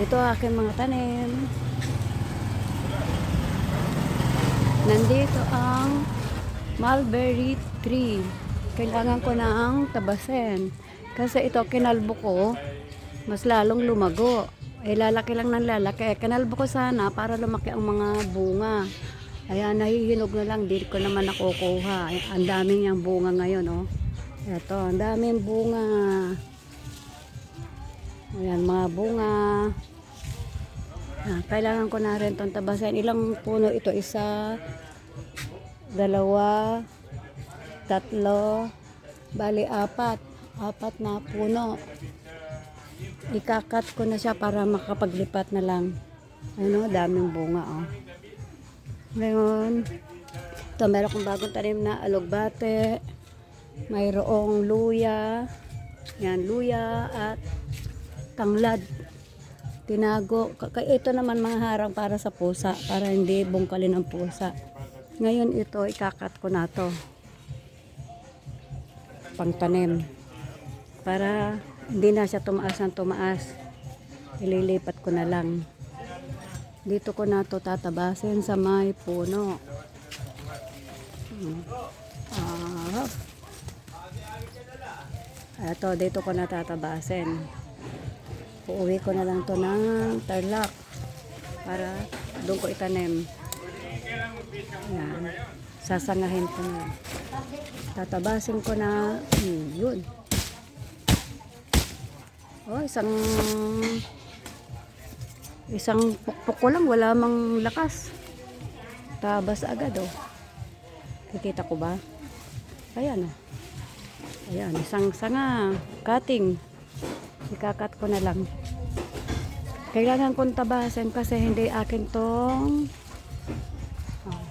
Ito aking mga tanim. Nandito ang mulberry tree. Kailangan ko ng tabasin. Kasi ito kinalbo ko, mas lalong lumago. Eh, lalaki lang ng lalaki. Eh, kinalbo ko sana para lumaki ang mga bunga. Ayan, nahihinog na lang. Di ko naman nakukuha. Eh, ang daming yung bunga ngayon, oh. Ito, ang daming bunga. Ayan, mga bunga. Ah, kailangan ko na rin itong tabasan. Ilang puno ito? Isa, dalawa, tatlo, bali apat. Apat na puno. Ikakat ko na siya para makapaglipat na lang. Ano, daming bunga oh. Ngayon, ito meron kong bagong tanim na alugbate. Mayroong luya. Yan, luya at tanglad. Tinago. Ito naman mga harang para sa pusa. Para hindi bungkalin ang pusa. Ngayon ito, ikakat ko na to. Pangtanim. Para hindi na siya tumaas ng tumaas. Ililipat ko na lang. Dito ko na to tatabasin sa may puno. Hmm. Ah. Ito, dito ko na tatabasin. Uuwi ko na lang to ng tarlac para doon ko itanim. Yan. Sasangahin ko na. Tatabasin ko na hmm, yun. Oh, isang isang pukpuk ko lang, wala mang lakas. Tabas agad oh. Kikita ko ba? Ayan oh. Ayan, isang sanga, cutting. Ikakat ko na lang. Kailangan kong tabasin kasi hindi akin tong oh,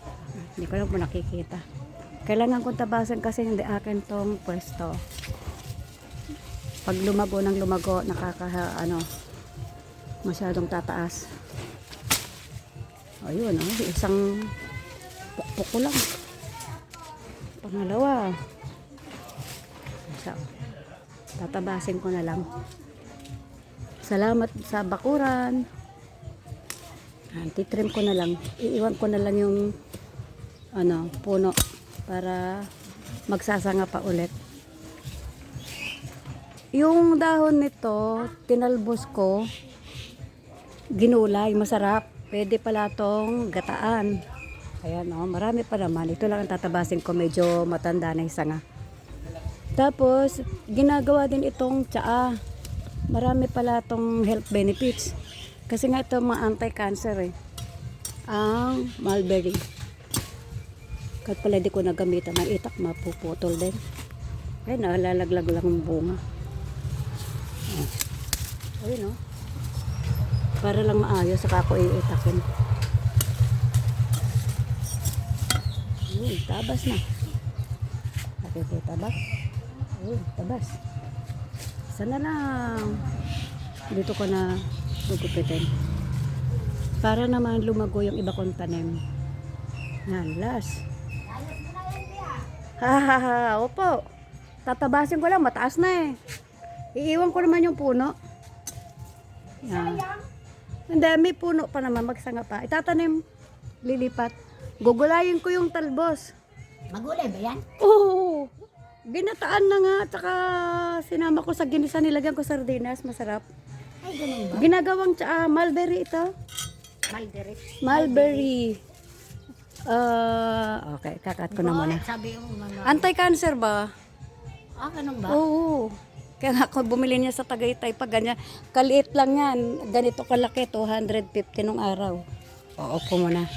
hindi ko lang po nakikita. Kailangan kong tabasin kasi hindi akin tong pwesto. Pag lumago ng lumago, nakaka, ano, masyadong tataas. Ayun, oh, isang pukpuk ko lang. Pangalawa. Isa. Tatabasin ko na lang. Salamat sa bakuran. Ayan, titrim ko na lang. Iiwan ko na lang yung ano, puno para magsasanga pa ulit. Yung dahon nito, tinalbos ko, ginulay, masarap. Pwede pala tong gataan. Ayan o, marami pa naman. Ito lang ang tatabasin ko, medyo matanda na yung sanga. Tapos, ginagawa din itong tsaa. Marami pala itong health benefits. Kasi nga ito mga anti-cancer eh. Ang mulberry. Kahit pala di ko nagamitan ng itak, mapuputol din. Ay, nalalaglag lang ang bunga. Oh. Ayun oh. Para lang maayos, saka ako iitakin. Ayun, tabas na. Nakikita ba? Ayun, tabas. Sana lang. Dito ko na gugupitin. Para naman lumago yung iba kong tanim. Yan, last. Ha ha ha, opo. Tatabasin ko lang, mataas na eh. Iiwan ko naman yung puno. Yan. Hindi, may puno pa naman, magsanga pa. Itatanim, lilipat. Gugulayin ko yung talbos. Magulay ba yan? Oo. Ginataan na nga, tsaka sinama ko sa ginisa, nilagyan ko sardinas, masarap. Ay, ganun ba? Ginagawang tsa, mulberry ito. Maldirit. Mulberry. Ah, okay, kakat ko na muna. Sabi yung mga... Anti-cancer ba? Ah, ganun ba? Oo. Kaya nga ako bumili niya sa Tagaytay pag ganyan. Kaliit lang yan. Ganito kalaki, 250 nung araw. Oo ko muna.